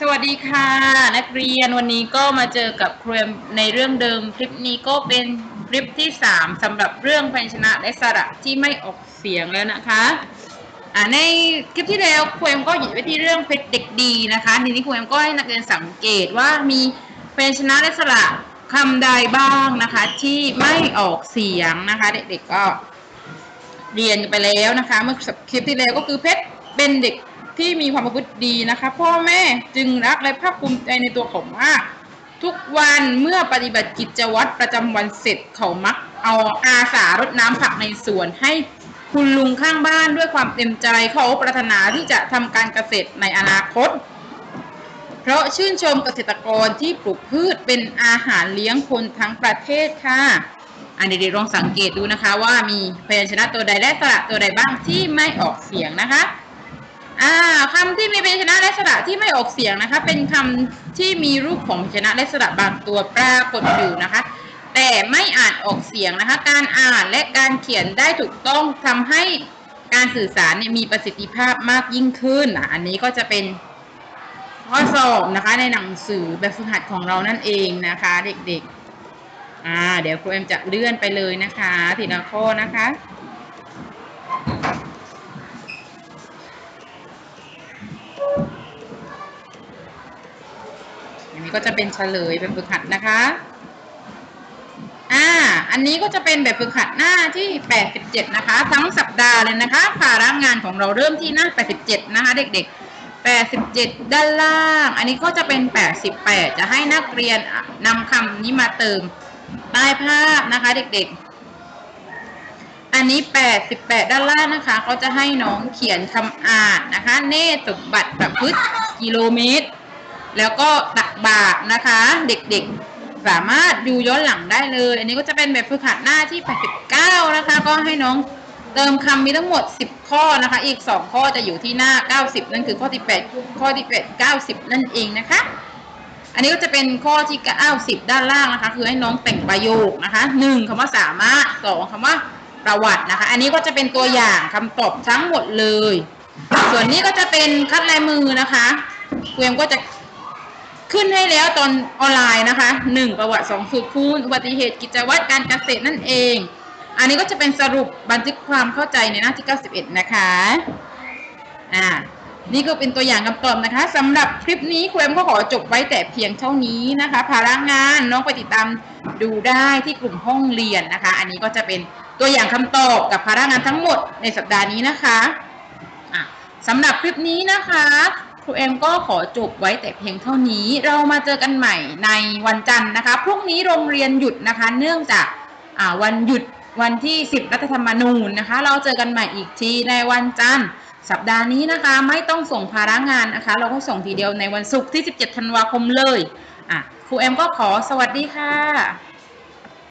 สวัสดีค่ะ นักเรียนวันนี้ก็มาเจอกับครูเอมในเรื่องเดิมคลิปนี้ก็เป็นคลิปที่ 3สำหรับเรื่องพยัญชนะและสระที่ไม่ออกเสียงแล้วนะคะอ่าในคลิปที่แล้วครูเอ็มก็หยุดไว้ที่เรื่องเพชรเด็กดีนะคะทีนี้ครูเอ็มก็ให้นักเรียนสังเกตว่ามีพยัญชนะและสระคำใดบ้างนะคะ ที่ไม่ออกเสียงนะคะ เด็กๆก็เรียนไปแล้วนะคะ เมื่อคลิปที่แล้วก็คือเพชรเป็นเด็ก ที่มีความประพฤติดีนะคะ พ่อแม่จึงรักและภาคภูมิใจในตัวเขามาก ทุกวันเมื่อปฏิบัติกิจวัตรประจำวันเสร็จเขามัก เอาอาสารดน้ำผักในสวนให้คุณลุงข้างบ้านด้วยความเต็มใจเขาปรารถนาที่จะทำการเกษตรในอนาคต เพราะชื่นชมเกษตรกรที่ปลูกพืชเป็นอาหารเลี้ยงคนทั้งประเทศค่ะ อันเด็กๆลองสังเกตดูนะคะว่ามีพยัญชนะตัวใดและสระตัวใดบ้างที่ไม่ออกเสียงนะคะ อ่าคำที่มีพยัญชนะและสระที่ไม่ออกเสียงนะคะ เป็นคำที่มีรูปของพยัญชนะและสระบางตัวปรากฏอยู่นะคะ แต่ไม่อ่านออกเสียงนะคะ การอ่านและการเขียนได้ถูกต้องทำให้การสื่อสารเนี่ยมีประสิทธิภาพมากยิ่งขึ้นอะอันนี้ก็จะเป็นข้อสอบนะคะในหนังสือแบบฝึกหัดของเรานั่นเองนะคะ เด็กๆ อ่า เดี๋ยวครูเอ็มจะเลื่อนไปเลยนะคะ ทีละข้อนะคะ ก็จะเป็นเฉลยแบบฝึกหัดนะคะ อ่า อันนี้ก็จะเป็นแบบฝึกหัดหน้าที่ 87 นะคะ ทั้งสัปดาห์เลยนะคะ ภาระงานของเราเริ่มที่หน้า 87 นะคะ เด็ก ๆ87 ด้านล่าง อันนี้ก็จะเป็น 88 จะให้นักเรียนนำคำนี้มาเติมใต้ภาพนะคะเด็กๆ อันนี้ 88 ด้านล่างนะคะ ก็จะให้น้องเขียนคำอ่านนะคะ เนตสมบัติประพฤติกิโลเมตร แล้วก็ตักบาทนะคะ เด็กๆสามารถดูย้อนหลังได้เลย อันนี้ก็จะเป็นแบบฝึกหัดหน้าที่ 89 นะคะ ก็ให้น้องเติมคำมีทั้งหมด 10 ข้อนะคะ อีก 2 ข้อจะอยู่ที่หน้า 90 นั่นคือข้อที่ 8 ข้อที่ 8 90 นั่นเองนะคะ อันนี้ก็จะเป็นข้อที่ 90 ด้านล่างนะคะ คือให้น้องแต่งประโยคนะคะ 1คำว่าสามารถ 2คำว่าประวัตินะคะ อันนี้ก็จะเป็นตัวอย่างคำตอบทั้งหมดเลย ส่วนนี้ก็จะเป็นคัดลายมือนะคะเวมก็จะ ขึ้นให้แล้วตอนออนไลน์นะคะ 1 ประวัติ2สูตรคูณอุบัติเหตุกิจวัตรการเกษตรนั่นเอง อันนี้ก็จะเป็นสรุปบันทึกความเข้าใจในหน้าที่ 91 นะคะอ่านี่ก็เป็นตัวอย่างคำตอบนะคะสำหรับคลิปนี้ครูเอ็มก็ขอจบไว้แต่เพียงเท่านี้นะคะ ภาระงานน้องไปติดตามดูได้ที่กลุ่มห้องเรียนนะคะ อันนี้ก็จะเป็นตัวอย่างคำตอบกับภาระงานทั้งหมดในสัปดาห์นี้นะคะะสำหรับคลิปนี้นะคะ ครูเอ็มก็ขอจบไว้แต่เพียงเท่านี้ เรามาเจอกันใหม่ในวันจันทร์นะคะ พรุ่งนี้โรงเรียนหยุดนะคะ เนื่องจากวันหยุดวันที่ 10 รัฐธรรมนูญนะคะ เราเจอกันใหม่อีกทีในวันจันทร์ สัปดาห์นี้นะคะ ไม่ต้องส่งภาระงานนะคะ เราก็ส่งทีเดียวในวันศุกร์ที่ 17 ธันวาคมเลยอะครูเอ็มก็ขอสวัสดีค่ะ